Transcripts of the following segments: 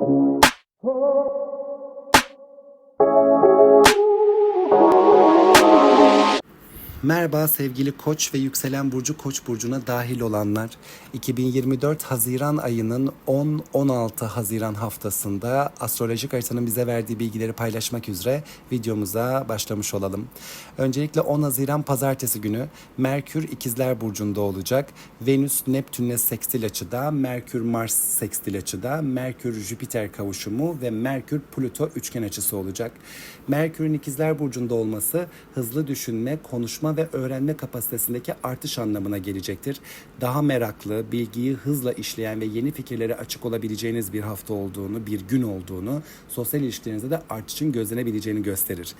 Oh. Merhaba sevgili Koç ve yükselen burcu Koç burcuna dahil olanlar. 2024 Haziran ayının 10-16 Haziran haftasında astrolojik haritanın bize verdiği bilgileri paylaşmak üzere videomuza başlamış olalım. Öncelikle 10 Haziran pazartesi günü Merkür İkizler burcunda olacak. Venüs Neptün'le sekstil açıda, Merkür Mars sekstil açıda, Merkür Jüpiter kavuşumu ve Merkür Plüto üçgen açısı olacak. Merkür'ün İkizler burcunda olması hızlı düşünme, konuşma ve öğrenme kapasitesindeki artış anlamına gelecektir. Daha meraklı, bilgiyi hızla işleyen ve yeni fikirlere açık olabileceğiniz bir hafta olduğunu, bir gün olduğunu, sosyal ilişkilerinizde de artışın gözlenebileceğini gösterir.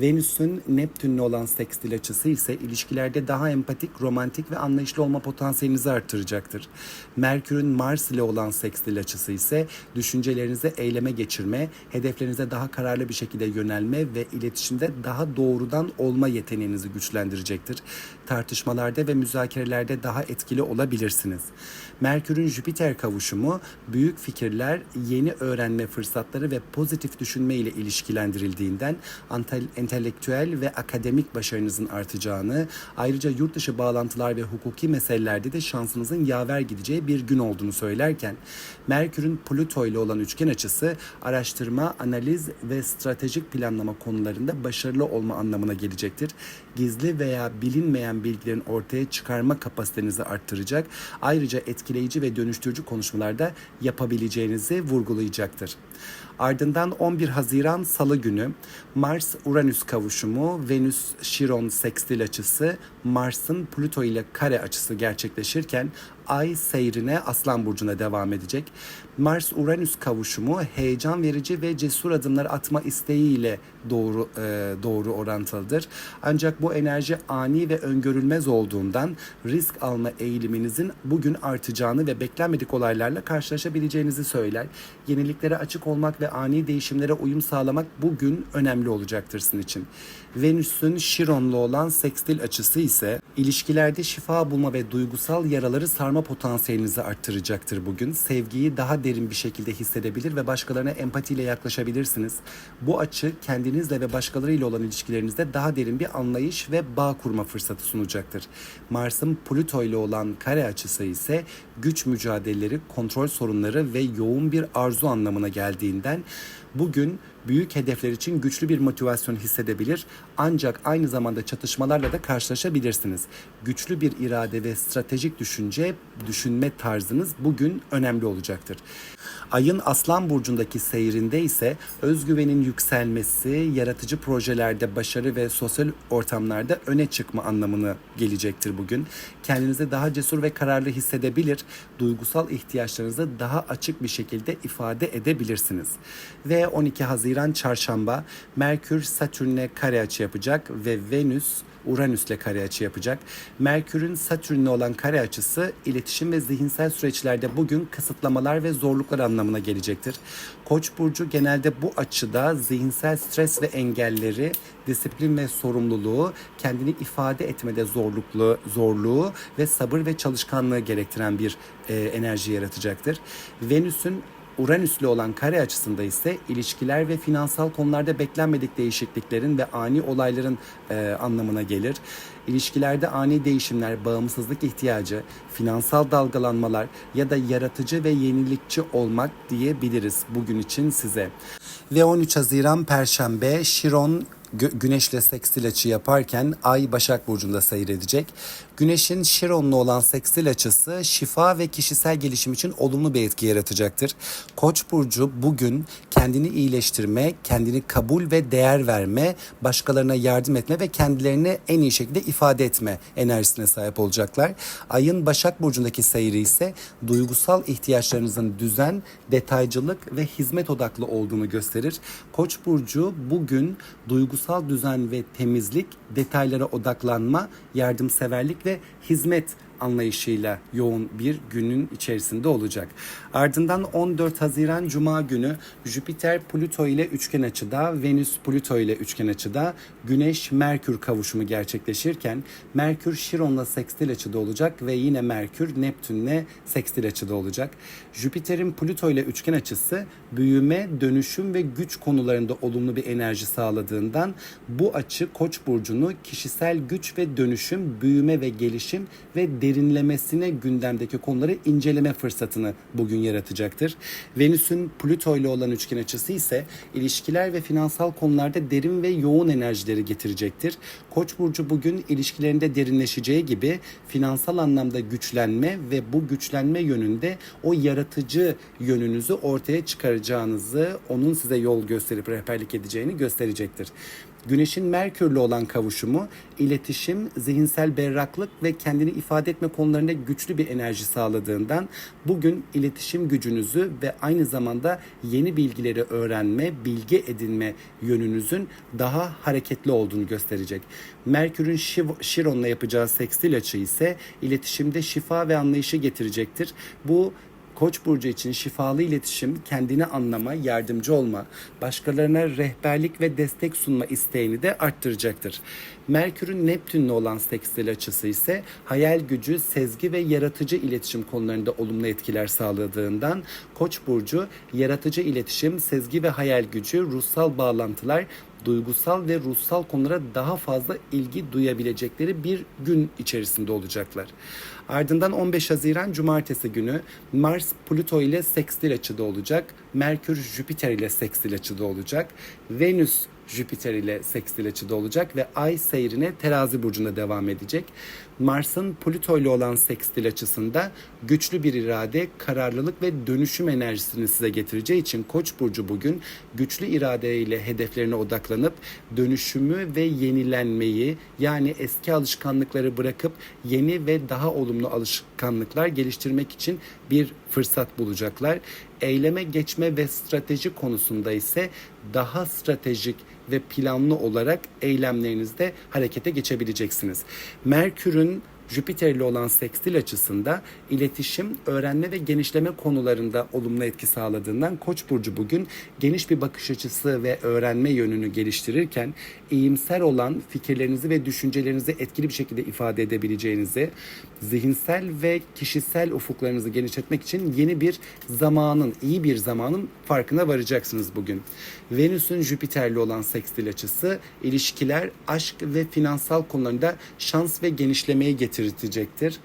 Venüs'ün Neptün'le olan sekstil açısı ise ilişkilerde daha empatik, romantik ve anlayışlı olma potansiyelinizi artıracaktır. Merkür'ün Mars ile olan sekstil açısı ise düşüncelerinizi eyleme geçirme, hedeflerinize daha kararlı bir şekilde yönelme ve iletişimde daha doğrudan olma yeteneğinizi güçlendirecektir. Tartışmalarda ve müzakerelerde daha etkili olabilirsiniz. Merkür'ün Jüpiter kavuşumu büyük fikirler, yeni öğrenme fırsatları ve pozitif düşünme ile ilişkilendirildiğinden entelektüel ve akademik başarınızın artacağını, ayrıca yurt dışı bağlantılar ve hukuki meselelerde de şansınızın yaver gideceği bir gün olduğunu söylerken, Merkür'ün Plüto ile olan üçgen açısı araştırma, analiz ve stratejik planlama konularında başarılı olma anlamına gelecektir. Gizli veya bilinmeyen bilgilerin ortaya çıkarma kapasitenizi arttıracak. Ayrıca etkileyici ve dönüştürücü konuşmalarda yapabileceğinizi vurgulayacaktır. Ardından 11 Haziran Salı günü Mars Uranüs kavuşumu, Venüs Şiron sekstil açısı, Mars'ın Plüto ile kare açısı gerçekleşirken Ay seyrine Aslan burcuna devam edecek. Mars Uranüs kavuşumu heyecan verici ve cesur adımlar atma isteğiyle doğru e, doğru orantılıdır. Ancak bu enerji ani ve öngörülmez olduğundan risk alma eğiliminizin bugün artacağını ve beklenmedik olaylarla karşılaşabileceğinizi söyler. Yeniliklere açık olmak ve ani değişimlere uyum sağlamak bugün önemli olacaktır sizin için. Venüs'ün Şiron'la olan sekstil açısı ise ilişkilerde şifa bulma ve duygusal yaraları sarma potansiyelinizi arttıracaktır bugün. Sevgiyi daha derin bir şekilde hissedebilir ve başkalarına empatiyle yaklaşabilirsiniz. Bu açı kendinizle ve başkalarıyla olan ilişkilerinizde daha derin bir anlayış ve bağ kurma fırsatı sunacaktır. Mars'ın Plüto ile olan kare açısı ise güç mücadeleleri, kontrol sorunları ve yoğun bir arzu anlamına geldiğinden bugün büyük hedefler için güçlü bir motivasyon hissedebilir ancak aynı zamanda çatışmalarla da karşılaşabilirsiniz. Güçlü bir irade ve stratejik düşünce, düşünme tarzınız bugün önemli olacaktır. Ayın Aslan burcundaki seyrinde ise özgüvenin yükselmesi, yaratıcı projelerde başarı ve sosyal ortamlarda öne çıkma anlamını gelecektir bugün. Kendinizi daha cesur ve kararlı hissedebilir, duygusal ihtiyaçlarınızı daha açık bir şekilde ifade edebilirsiniz. Ve 12 Haziran Çarşamba Merkür Satürn'e kare açı yapacak ve Venüs Uranüs'le kare açı yapacak. Merkür'ün Satürn'le olan kare açısı iletişim ve zihinsel süreçlerde bugün kısıtlamalar ve zorluklar anlamına gelecektir. Koç burcu genelde bu açıda zihinsel stres ve engelleri, disiplin ve sorumluluğu, kendini ifade etmede zorluklu, zorluğu ve sabır ve çalışkanlığı gerektiren bir e, enerji yaratacaktır. Venüs'ün Uranüs'le olan kare açısında ise ilişkiler ve finansal konularda beklenmedik değişikliklerin ve ani olayların e, anlamına gelir. İlişkilerde ani değişimler, bağımsızlık ihtiyacı, finansal dalgalanmalar ya da yaratıcı ve yenilikçi olmak diyebiliriz bugün için size. Ve 13 Haziran Perşembe Şiron Gü- Güneşle sekstil açı yaparken Ay Başak Burcu'nda seyredecek. Güneşin Şiron'la olan sekstil açısı şifa ve kişisel gelişim için olumlu bir etki yaratacaktır. Koç Burcu bugün kendini iyileştirme, kendini kabul ve değer verme, başkalarına yardım etme ve kendilerini en iyi şekilde ifade etme enerjisine sahip olacaklar. Ayın Başak Burcu'ndaki seyri ise duygusal ihtiyaçlarınızın düzen, detaycılık ve hizmet odaklı olduğunu gösterir. Koç Burcu bugün duygusal düzen ve temizlik, detaylara odaklanma, yardımseverlik ve hizmet anlayışıyla yoğun bir günün içerisinde olacak. Ardından 14 Haziran Cuma günü Jüpiter Plüto ile üçgen açıda, Venüs Plüto ile üçgen açıda, Güneş Merkür kavuşumu gerçekleşirken Merkür Şiron'la sekstil açıda olacak ve yine Merkür Neptün'le sekstil açıda olacak. Jüpiter'in Plüto ile üçgen açısı büyüme, dönüşüm ve güç konularında olumlu bir enerji sağladığından bu açı Koç burcunu kişisel güç ve dönüşüm, büyüme ve gelişim ve derinlemesine gündemdeki konuları inceleme fırsatını bugün yaratacaktır. Venüs'ün Plüto ile olan üçgen açısı ise ilişkiler ve finansal konularda derin ve yoğun enerjileri getirecektir. Koç burcu bugün ilişkilerinde derinleşeceği gibi finansal anlamda güçlenme ve bu güçlenme yönünde o yaratıcı yönünüzü ortaya çıkaracağınızı, onun size yol gösterip rehberlik edeceğini gösterecektir. Güneşin Merkür'le olan kavuşumu iletişim, zihinsel berraklık ve kendini ifade etme konularında güçlü bir enerji sağladığından bugün iletişim gücünüzü ve aynı zamanda yeni bilgileri öğrenme, bilgi edinme yönünüzün daha hareketli olduğunu gösterecek. Merkür'ün Şiron'la yapacağı sekstil açı ise iletişimde şifa ve anlayışı getirecektir. Bu Koç burcu için şifalı iletişim, kendini anlama, yardımcı olma, başkalarına rehberlik ve destek sunma isteğini de arttıracaktır. Merkür'ün Neptün'le olan sekstil açısı ise hayal gücü, sezgi ve yaratıcı iletişim konularında olumlu etkiler sağladığından Koç burcu yaratıcı iletişim, sezgi ve hayal gücü, ruhsal bağlantılar duygusal ve ruhsal konulara daha fazla ilgi duyabilecekleri bir gün içerisinde olacaklar. Ardından 15 Haziran Cumartesi günü Mars Plüto ile sekstil açıda olacak. Merkür Jüpiter ile sekstil açıda olacak. Venüs Jüpiter ile sekstil açıda olacak ve ay seyrine terazi burcunda devam edecek. Mars'ın Plüto ile olan sekstil açısında güçlü bir irade, kararlılık ve dönüşüm enerjisini size getireceği için Koç burcu bugün güçlü iradeyle hedeflerine odaklanıp dönüşümü ve yenilenmeyi yani eski alışkanlıkları bırakıp yeni ve daha olumlu alışkanlıklar geliştirmek için bir fırsat bulacaklar. Eyleme geçme ve strateji konusunda ise daha stratejik ve planlı olarak eylemlerinizde harekete geçebileceksiniz. Merkür'ün Jüpiter olan sekstil açısında iletişim, öğrenme ve genişleme konularında olumlu etki sağladığından Koç burcu bugün geniş bir bakış açısı ve öğrenme yönünü geliştirirken iyimser olan fikirlerinizi ve düşüncelerinizi etkili bir şekilde ifade edebileceğinizi, zihinsel ve kişisel ufuklarınızı genişletmek için yeni bir zamanın, iyi bir zamanın farkına varacaksınız bugün. Venüs'ün Jüpiter'le olan sekstil açısı ilişkiler, aşk ve finansal konularında şans ve genişlemeyi getirecektir.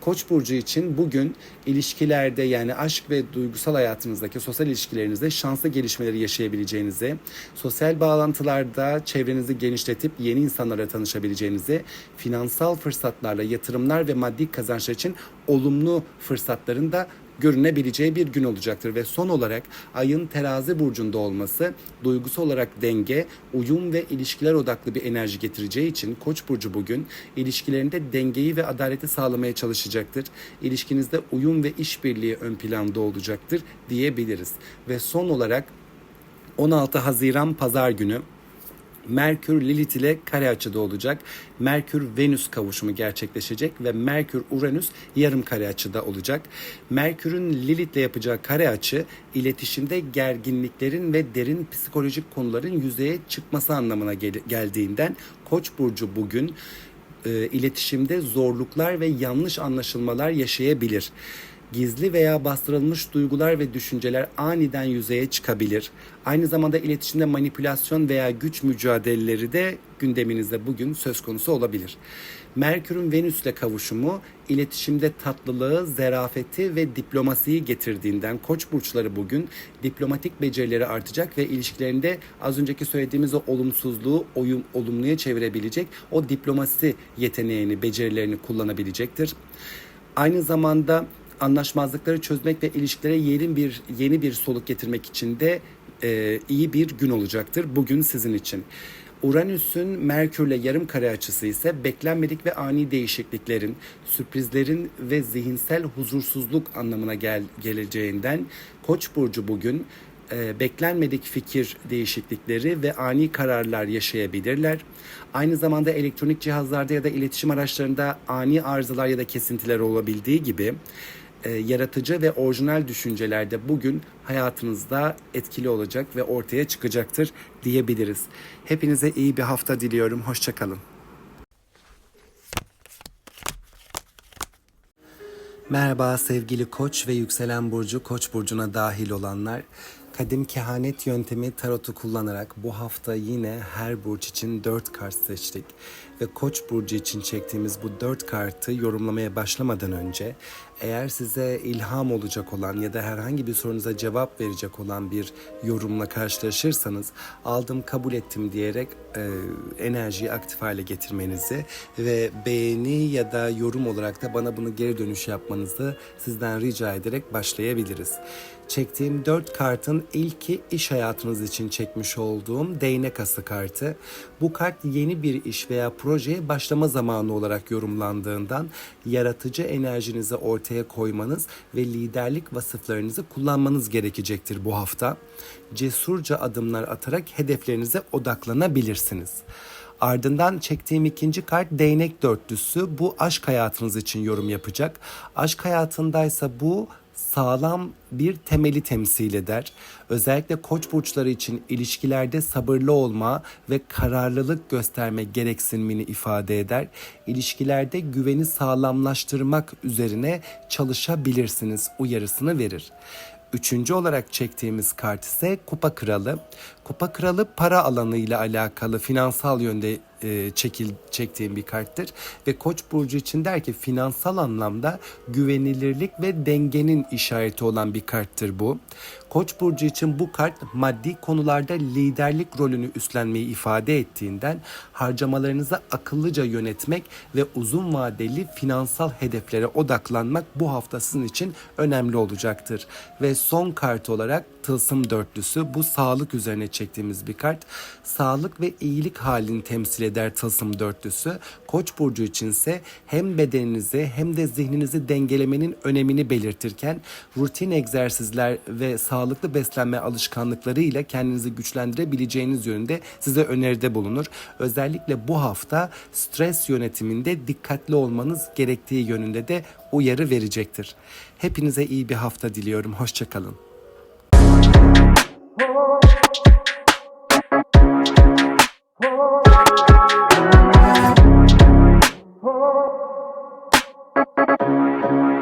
Koç burcu için bugün ilişkilerde yani aşk ve duygusal hayatınızdaki sosyal ilişkilerinizde şanslı gelişmeleri yaşayabileceğinizi, sosyal bağlantılarda çevrenizi genişletip yeni insanlarla tanışabileceğinizi, finansal fırsatlarla yatırımlar ve maddi kazançlar için olumlu fırsatların da görünebileceği bir gün olacaktır ve son olarak ayın terazi burcunda olması duygusal olarak denge, uyum ve ilişkiler odaklı bir enerji getireceği için Koç burcu bugün ilişkilerinde dengeyi ve adaleti sağlamaya çalışacaktır. İlişkinizde uyum ve işbirliği ön planda olacaktır diyebiliriz. Ve son olarak 16 Haziran Pazar günü Merkür Lilith ile kare açıda olacak. Merkür Venüs kavuşumu gerçekleşecek ve Merkür Uranüs yarım kare açıda olacak. Merkür'ün Lilith ile yapacağı kare açı iletişimde gerginliklerin ve derin psikolojik konuların yüzeye çıkması anlamına gel- geldiğinden Koç burcu bugün e, iletişimde zorluklar ve yanlış anlaşılmalar yaşayabilir. Gizli veya bastırılmış duygular ve düşünceler aniden yüzeye çıkabilir. Aynı zamanda iletişimde manipülasyon veya güç mücadeleleri de gündeminizde bugün söz konusu olabilir. Merkür'ün Venüs'le kavuşumu iletişimde tatlılığı, zerafeti ve diplomasiyi getirdiğinden koç burçları bugün diplomatik becerileri artacak ve ilişkilerinde az önceki söylediğimiz o olumsuzluğu oyun, olumluya çevirebilecek o diplomasi yeteneğini, becerilerini kullanabilecektir. Aynı zamanda anlaşmazlıkları çözmek ve ilişkilere yeni bir yeni bir soluk getirmek için de e, iyi bir gün olacaktır bugün sizin için. Uranüs'ün Merkür'le yarım kare açısı ise beklenmedik ve ani değişikliklerin, sürprizlerin ve zihinsel huzursuzluk anlamına gel geleceğinden Koç burcu bugün e, beklenmedik fikir değişiklikleri ve ani kararlar yaşayabilirler. Aynı zamanda elektronik cihazlarda ya da iletişim araçlarında ani arızalar ya da kesintiler olabildiği gibi e, yaratıcı ve orijinal düşünceler de bugün hayatınızda etkili olacak ve ortaya çıkacaktır diyebiliriz. Hepinize iyi bir hafta diliyorum. Hoşçakalın. Merhaba sevgili Koç ve yükselen burcu Koç burcuna dahil olanlar. Kadim kehanet yöntemi tarotu kullanarak bu hafta yine her burç için 4 kart seçtik. Ve Koç burcu için çektiğimiz bu 4 kartı yorumlamaya başlamadan önce eğer size ilham olacak olan ya da herhangi bir sorunuza cevap verecek olan bir yorumla karşılaşırsanız aldım kabul ettim diyerek e, enerjiyi aktif hale getirmenizi ve beğeni ya da yorum olarak da bana bunu geri dönüş yapmanızı sizden rica ederek başlayabiliriz. Çektiğim 4 kartın ilki iş hayatınız için çekmiş olduğum değnek ası kartı. Bu kart yeni bir iş veya projeye başlama zamanı olarak yorumlandığından yaratıcı enerjinizi ortaya koymanız ve liderlik vasıflarınızı kullanmanız gerekecektir bu hafta. Cesurca adımlar atarak hedeflerinize odaklanabilirsiniz. Ardından çektiğim ikinci kart değnek dörtlüsü. Bu aşk hayatınız için yorum yapacak. Aşk hayatındaysa bu sağlam bir temeli temsil eder. Özellikle koç burçları için ilişkilerde sabırlı olma ve kararlılık gösterme gereksinimini ifade eder. İlişkilerde güveni sağlamlaştırmak üzerine çalışabilirsiniz uyarısını verir. Üçüncü olarak çektiğimiz kart ise Kupa Kralı. Kupa Kralı para alanıyla alakalı finansal yönde e, çekil çektiğim bir karttır ve Koç burcu için der ki finansal anlamda güvenilirlik ve dengenin işareti olan bir karttır bu. Koç burcu için bu kart maddi konularda liderlik rolünü üstlenmeyi ifade ettiğinden harcamalarınızı akıllıca yönetmek ve uzun vadeli finansal hedeflere odaklanmak bu hafta sizin için önemli olacaktır. Ve son kart olarak tılsım dörtlüsü bu sağlık üzerine çektiğimiz bir kart. Sağlık ve iyilik halini temsil eder tılsım dörtlüsü. Koç burcu içinse hem bedeninizi hem de zihninizi dengelemenin önemini belirtirken rutin egzersizler ve sağlıklı beslenme alışkanlıklarıyla kendinizi güçlendirebileceğiniz yönünde size öneride bulunur. Özellikle bu hafta stres yönetiminde dikkatli olmanız gerektiği yönünde de uyarı verecektir. Hepinize iyi bir hafta diliyorum. Hoşçakalın. Thank you.